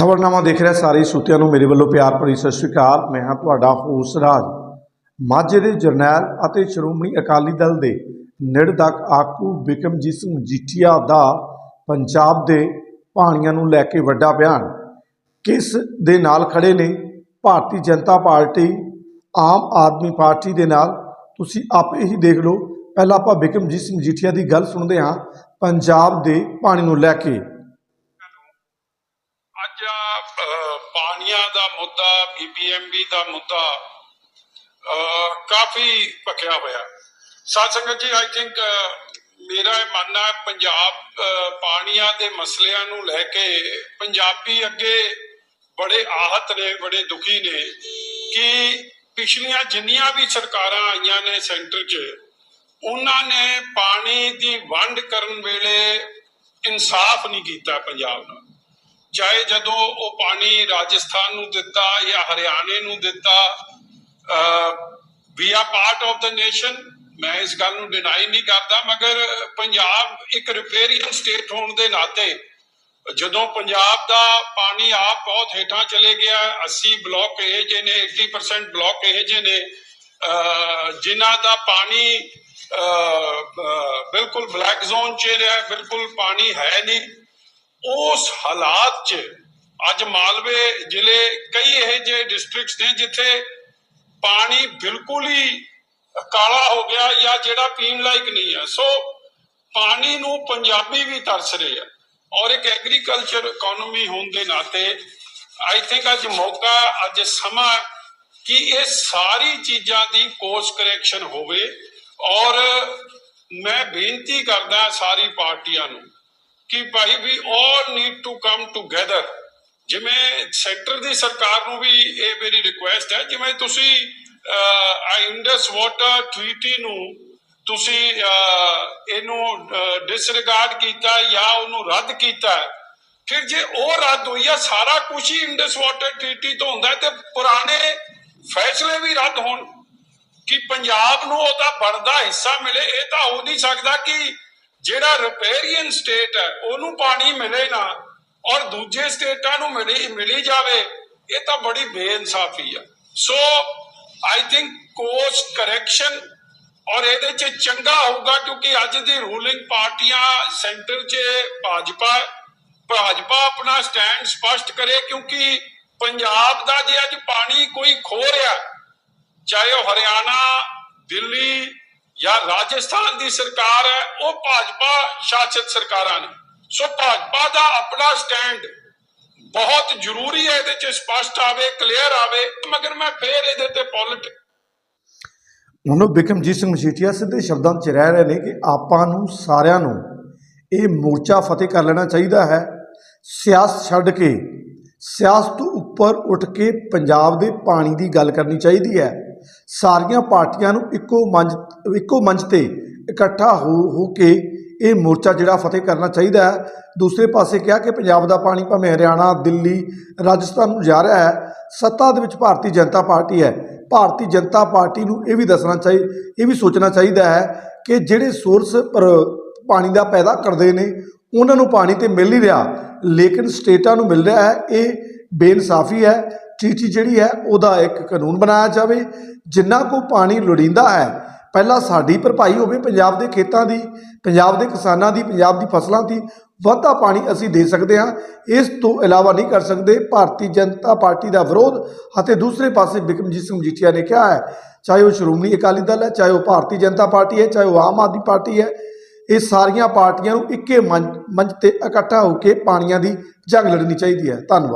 ਖਬਰਨਾਮਾ ਦੇਖ ਰਿਹਾ ਸਾਰੇ ਸਰੋਤਿਆਂ ਨੂੰ ਮੇਰੇ ਵੱਲੋਂ ਪਿਆਰ ਭਰੀ ਸਤਿ ਸ਼੍ਰੀ ਅਕਾਲ। ਮੈਂ ਹਾਂ ਤੁਹਾਡਾ ਹੋਸ ਰਾਜ। ਮਾਝੇ ਦੇ ਜਰਨੈਲ ਅਤੇ ਸ਼੍ਰੋਮਣੀ ਅਕਾਲੀ ਦਲ ਦੇ ਨਿਰਦਕ ਆਗੂ ਬਿਕਮਜੀਤ ਸਿੰਘ ਮਜੀਠੀਆ ਦਾ ਪੰਜਾਬ ਦੇ ਪਾਣੀਆਂ ਨੂੰ ਲੈ ਕੇ ਵੱਡਾ ਬਿਆਨ। ਕਿਸ ਦੇ ਨਾਲ ਖੜੇ ਨੇ? ਭਾਰਤੀ ਜਨਤਾ ਪਾਰਟੀ, ਆਮ ਆਦਮੀ ਪਾਰਟੀ ਦੇ ਨਾਲ। ਤੁਸੀਂ ਆਪੇ ਹੀ ਦੇਖ ਲਓ। ਪਹਿਲਾਂ ਆਪਾਂ ਬਿਕਮਜੀਤ ਸਿੰਘ ਮਜੀਠੀਆ ਦੀ ਗੱਲ ਸੁਣਦੇ ਹਾਂ। ਪੰਜਾਬ ਦੇ ਪਾਣੀ ਨੂੰ ਲੈ ਕੇ ਅੱਜ ਅਹ, ਪਾਣੀਆਂ ਦਾ ਮੁੱਦਾ ਬੀਬੀਐਮਬੀ ਦਾ ਮੁੱਦਾ ਕਾਫੀ ਭਖਿਆ ਹੋਇਆ। ਸਾਧ ਸੰਗਤ ਜੀ ਆਈ ਥਿੰਕ ਮੇਰਾ ਇਹ ਮੰਨਣਾ ਹੈ ਪੰਜਾਬ ਪਾਣੀਆਂ ਦੇ ਮਸਲਿਆਂ ਨੂੰ ਲੈ ਕੇ ਪੰਜਾਬੀ ਅੱਗੇ ਬੜੇ ਆਹਤ ਨੇ, ਬੜੇ ਦੁਖੀ ਨੇ ਕਿ ਪਿਛਲੀਆਂ ਜਿੰਨੀਆਂ ਵੀ ਸਰਕਾਰਾਂ ਆਈਆਂ ਨੇ ਸੈਂਟਰ 'ਚ, ਉਹਨਾਂ ਨੇ ਪਾਣੀ ਦੀ ਵੰਡ ਕਰਨ ਵੇਲੇ ਇਨਸਾਫ ਨਹੀਂ ਕੀਤਾ ਪੰਜਾਬ ਨਾਲ। ਚਾਹੇ ਜਦੋਂ ਉਹ ਪਾਣੀ ਰਾਜਸਥਾਨ ਨੂੰ ਦਿੱਤਾ ਜਾਂ ਹਰਿਆਣੇ ਨੂੰ ਦਿੱਤਾ ਵੀ ਆ ਪਾਰਟ ਆਫ ਦ ਨੇਸ਼ਨ ਮੈਂ ਇਸ ਗੱਲ ਨੂੰ ਡਿਨਾਈ ਨਹੀਂ ਕਰਦਾ, ਮਗਰ ਪੰਜਾਬ ਇੱਕ ਰਿਪੇਰੀਅਨ ਸਟੇਟ ਹੋਣ ਦੇ ਨਾਤੇ ਜਦੋਂ ਪੰਜਾਬ ਦਾ ਪਾਣੀ ਆਪ ਬਹੁਤ ਹੇਠਾਂ ਚਲੇ ਗਿਆ 80 ਬਲਾਕ ਇਹ ਜੇ ਨੇ 80% ਬਲਾਕ ਇਹ ਜੇ ਨੇ ਜਿਨ੍ਹਾਂ ਦਾ ਪਾਣੀ ਬਿਲਕੁਲ ਬਲੈਕ ਜ਼ੋਨ 'ਚ ਰਿਹਾ, ਬਿਲਕੁਲ ਪਾਣੀ ਹੈ ਨਹੀਂ। ਉਸ ਹਾਲਾਤ 'ਚ ਅੱਜ ਮਾਲਵੇ ਜ਼ਿਲ੍ਹੇ ਕਈ ਇਹ ਜਿਹੇ ਡਿਸਟ੍ਰਿਕਟਸ ਨੇ ਜਿੱਥੇ ਪਾਣੀ ਬਿਲਕੁਲ ਹੀ ਕਾਲਾ ਹੋ ਗਿਆ ਜਾਂ ਜਿਹੜਾ ਪੀਣ ਲਾਇਕ ਨਹੀਂ ਹੈ। ਸੋ ਪਾਣੀ ਨੂੰ ਪੰਜਾਬੀ ਵੀ ਤਰਸ ਰਹੇ ਆ ਔਰ ਇੱਕ ਐਗਰੀਕਲਚਰ ਇਕਨੋਮੀ ਹੋਣ ਦੇ ਨਾਤੇ ਆਈ ਥਿੰਕ ਅੱਜ ਮੌਕਾ, ਅੱਜ ਸਮਾਂ ਕਿ ਇਹ ਸਾਰੀ ਚੀਜ਼ਾਂ ਦੀ ਕੋਰਸ ਕਰੈਕਸ਼ਨ ਹੋਵੇ ਔਰ ਮੈਂ ਬੇਨਤੀ ਕਰਦਾ ਸਾਰੀ ਪਾਰਟੀਆਂ ਨੂੰ ਕਿ ਭਾਈ ਵੀ all need to come together ਜਿਵੇਂ ਸੈਂਟਰ ਦੀ ਸਰਕਾਰ ਨੂੰ ਵੀ ਇਹ ਮੇਰੀ ਰਿਕੁਐਸਟ ਹੈ, ਜਿਵੇਂ ਤੁਸੀਂ ਆ ਇੰਡਸ ਵਾਟਰ ਟ੍ਰੀਟੀ ਨੂੰ ਤੁਸੀਂ ਇਹਨੂੰ ਡਿਸਰਿਗਾਰਡ ਕੀਤਾ ਜਾਂ ਉਹਨੂੰ ਰੱਦ ਕੀਤਾ, ਫਿਰ ਜੇ ਉਹ ਰੱਦ ਹੋਈ ਆ, ਸਾਰਾ ਕੁਝ ਹੀ ਇੰਡਸ ਵਾਟਰ ਟ੍ਰੀਟੀ ਤੋਂ ਹੁੰਦਾ ਤੇ ਪੁਰਾਣੇ ਫੈਸਲੇ ਵੀ ਰੱਦ ਹੋਣ। ਕਿ ਪੰਜਾਬ ਨੂੰ ਉਹਦਾ ਬਣਦਾ ਹਿੱਸਾ ਮਿਲੇ, ਇਹ ਤਾਂ ਹੋ ਨਹੀਂ ਸਕਦਾ ਕਿ ਜਿਹੜਾ ਰਿਪੇਰੀਅਨ ਸਟੇਟ ਹੈ, ਉਹਨੂੰ ਪਾਣੀ ਮਿਲੇ ਨਾ ਔਰ ਦੂਜੇ ਸਟੇਟਾਂ ਨੂੰ ਮਿਲੀ ਮਿਲੀ ਜਾਵੇ, ਇਹ ਤਾਂ ਬੜੀ ਬੇਇਨਸਾਫੀ ਆ। So I think course correction ਔਰ ਇਹਦੇ ਚ ਚੰਗਾ ਹੋਊਗਾ ਕਿਉਂਕਿ ਅੱਜ ਦੀ ਰੂਲਿੰਗ ਪਾਰਟੀਆਂ ਸੈਂਟਰ 'ਚ ਭਾਜਪਾ ਭਾਜਪਾ ਆਪਣਾ ਸਟੈਂਡ ਸਪਸ਼ਟ ਕਰੇ ਕਿਉਂਕਿ ਪੰਜਾਬ ਦਾ ਜੇ ਅੱਜ ਪਾਣੀ ਕੋਈ ਖੋ ਰਿਹਾ, ਚਾਹੇ ਉਹ ਹਰਿਆਣਾ, ਦਿੱਲੀ ਜਾਂ ਰਾਜਸਥਾਨ ਦੀ ਸਰਕਾਰ ਹੈ, ਉਹ ਭਾਜਪਾ ਸ਼ਾਸਿਤ ਸਰਕਾਰਾਂ ਨੇ। ਸੋ ਭਾਜਪਾ ਦਾ ਆਪਣਾ ਸਟੈਂਡ ਬਹੁਤ ਜ਼ਰੂਰੀ ਹੈ, ਇਹਦੇ ਚ ਸਪਸ਼ਟ ਆਵੇ ਕਲੀਅਰ ਆਵੇ, ਮਗਰ ਮੈਂ ਫੇਰ ਇਹਦੇ ਤੇ ਪੋਲਿਟਿਕ ਹੁਣ ਬਿਕਮਜੀਤ ਸਿੰਘ ਮਜੀਠੀਆ ਸਿੱਧੇ ਸ਼ਬਦਾਂ 'ਚ ਰਹਿ ਰਹੇ ਨੇ ਕਿ ਆਪਾਂ ਨੂੰ ਸਾਰਿਆਂ ਨੂੰ ਇਹ ਮੋਰਚਾ ਫਤਿਹ ਕਰ ਲੈਣਾ ਚਾਹੀਦਾ ਹੈ। ਸਿਆਸਤ ਛੱਡ ਕੇ, ਸਿਆਸਤ ਤੋਂ ਉੱਪਰ ਉੱਠ ਕੇ ਪੰਜਾਬ ਦੇ ਪਾਣੀ ਦੀ ਗੱਲ ਕਰਨੀ ਚਾਹੀਦੀ ਹੈ। ਸਾਰੀਆਂ ਪਾਰਟੀਆਂ ਨੂੰ ਇੱਕੋ ਮੰਚ ਇੱਕੋ ਮੰਚ ਤੇ ਇਕੱਠਾ ਹੋ ਹੋ ਕੇ ਇਹ ਮੋਰਚਾ ਜਿਹੜਾ ਫਤਿਹ ਕਰਨਾ ਚਾਹੀਦਾ ਹੈ। ਦੂਸਰੇ ਪਾਸੇ ਕਿਹਾ ਕਿ ਪੰਜਾਬ ਦਾ ਪਾਣੀ ਭਾਵੇਂ ਹਰਿਆਣਾ, ਦਿੱਲੀ, ਰਾਜਸਥਾਨ ਨੂੰ ਜਾ ਰਿਹਾ ਹੈ, ਸੱਤਾ ਦੇ ਵਿੱਚ ਭਾਰਤੀ ਜਨਤਾ ਪਾਰਟੀ ਹੈ। ਭਾਰਤੀ ਜਨਤਾ ਪਾਰਟੀ ਨੂੰ ਇਹ ਵੀ ਦੱਸਣਾ ਚਾਹੀ, ਇਹ ਵੀ ਸੋਚਣਾ ਚਾਹੀਦਾ ਹੈ ਕਿ ਜਿਹੜੇ ਸੋਰਸ ਪਰ ਪਾਣੀ ਦਾ ਪੈਦਾ ਕਰਦੇ ਨੇ, ਉਹਨਾਂ ਨੂੰ ਪਾਣੀ ਤੇ ਮਿਲ ਨਹੀਂ ਰਿਹਾ। ਲੇਕਿਨ ਸਟੇਟਾਂ ਨੂੰ ਮਿਲ ਰਿਹਾ ਹੈ, ਇਹ ਬੇਇਨਸਾਫੀ ਹੈ। ਟੀਟੀ ਜਿਹੜੀ ਹੈ, ਉਹਦਾ ਇੱਕ ਕਾਨੂੰਨ ਬਣਾਇਆ ਜਾਵੇ, ਜਿੰਨਾ ਕੋ ਪਾਣੀ ਲੋੜੀਂਦਾ ਹੈ, ਪਹਿਲਾਂ ਸਾਡੀ ਭਰਪਾਈ ਹੋਵੇ ਪੰਜਾਬ ਦੇ ਖੇਤਾਂ ਦੀ, ਪੰਜਾਬ ਦੇ ਕਿਸਾਨਾਂ ਦੀ, ਪੰਜਾਬ ਦੀ ਫਸਲਾਂ ਦੀ, ਵਾਧਾ ਪਾਣੀ ਅਸੀਂ ਦੇ ਸਕਦੇ ਹਾਂ। ਇਸ ਤੋਂ ਇਲਾਵਾ ਨਹੀਂ ਕਰ ਸਕਦੇ, ਭਾਰਤੀ ਜਨਤਾ ਪਾਰਟੀ ਦਾ ਵਿਰੋਧ ਅਤੇ ਦੂਸਰੇ ਪਾਸੇ ਬਿਕਮਜੀਤ ਸਿੰਘ ਮਜੀਠੀਆ ਨੇ ਕਿਹਾ ਹੈ, ਚਾਹੇ ਉਹ ਸ਼੍ਰੋਮਣੀ ਅਕਾਲੀ ਦਲ ਹੈ, ਚਾਹੇ ਉਹ ਭਾਰਤੀ ਜਨਤਾ ਪਾਰਟੀ ਹੈ, ਚਾਹੇ ਉਹ ਆਮ ਆਦਮੀ ਪਾਰਟੀ ਹੈ, ਇਹ ਸਾਰੀਆਂ ਪਾਰਟੀਆਂ ਨੂੰ ਇੱਕੇ ਮੰਚ ਤੇ ਇਕੱਠਾ ਹੋ ਕੇ ਪਾਣੀਆਂ ਦੀ ਜੰਗ ਲੜਨੀ ਚਾਹੀਦੀ ਹੈ। ਧੰਨਵਾਦ।